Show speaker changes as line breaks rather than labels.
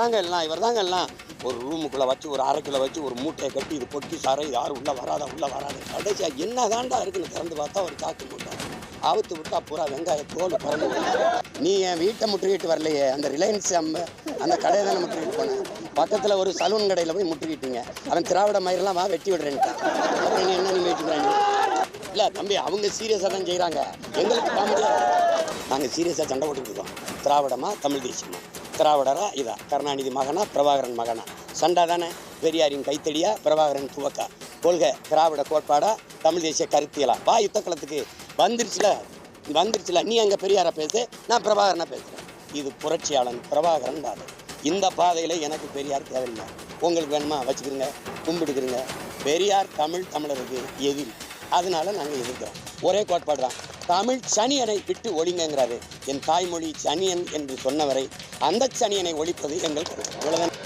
தாங்க எல்லாம் இவர் தாங்க எல்லாம். ஒரு ரூமுக்குள்ளே வச்சு ஒரு அரைக்குள்ளே வச்சு ஒரு மூட்டையை கட்டி இது பொட்டி சாரை யாரும் உள்ளே வராத உள்ளே வராத. கடைசியாக என்ன தாண்டா இருக்குன்னு திறந்து பார்த்தா ஒரு சாக்கு மூட்டை. ஆவுத்து விட்டா பூரா வெங்காய தோல் பறந்து நீ என் வீட்டை முற்றுகிட்டு வரலையே அந்த ரிலையன்ஸ் அம்ப அந்த கடையை தானே முற்றுகிட்டு போனேன் பக்கத்தில் ஒரு சலூன் கடையில் போய் முற்றுகிட்டீங்க அவன் திராவிட மயிரெல்லாம் வா வெட்டி விடுறேன்ட்டான். அப்புறம் என்ன வெட்டிக்கிறாங்க இல்லை தம்பி அவங்க சீரியஸாக தான் செய்கிறாங்க எங்களுக்கு காமெடியாக நாங்கள் சீரியஸாக சண்டை போட்டுக்கிட்டு இருக்கோம். திராவிடமா தமிழ் தேசியமா? திராவிடரா இதா? கருணாநிதி மகனா பிரபாகரன் மகனா? சண்டா தானே? பெரியாரின் கைத்தடியா பிரபாகரன் துவக்கா? கொள்கை திராவிட கோட்பாடா? தமிழ் தேசிய கருத்தியலா? வா யுத்த களத்துக்கு வந்துருச்சுல? வந்துருச்சுல? நீ அங்கே பெரியாரை பேசு நான் பிரபாகரனை பேசுகிறேன் இது புரட்சியாளன் பிரபாகரன் பாதை. இந்த பாதையில் எனக்கு பெரியார் தேவையில்லை. உங்களுக்கு வேணுமா? வச்சுக்கிறங்க கும்பிட்டுக்கிறங்க பெரியார் தமிழ் தமிழருக்கு எதிரி. அதனால நாங்கள் எதிர்க்கிறோம். ஒரே கோட்பாடு தான். தமிழ் சனியனை விட்டு ஒழிங்கிறாரு என் தாய்மொழி சனியன் என்று சொன்னவரை அந்த சனியனை ஒழிப்பது எங்கள் பொறுப்பு.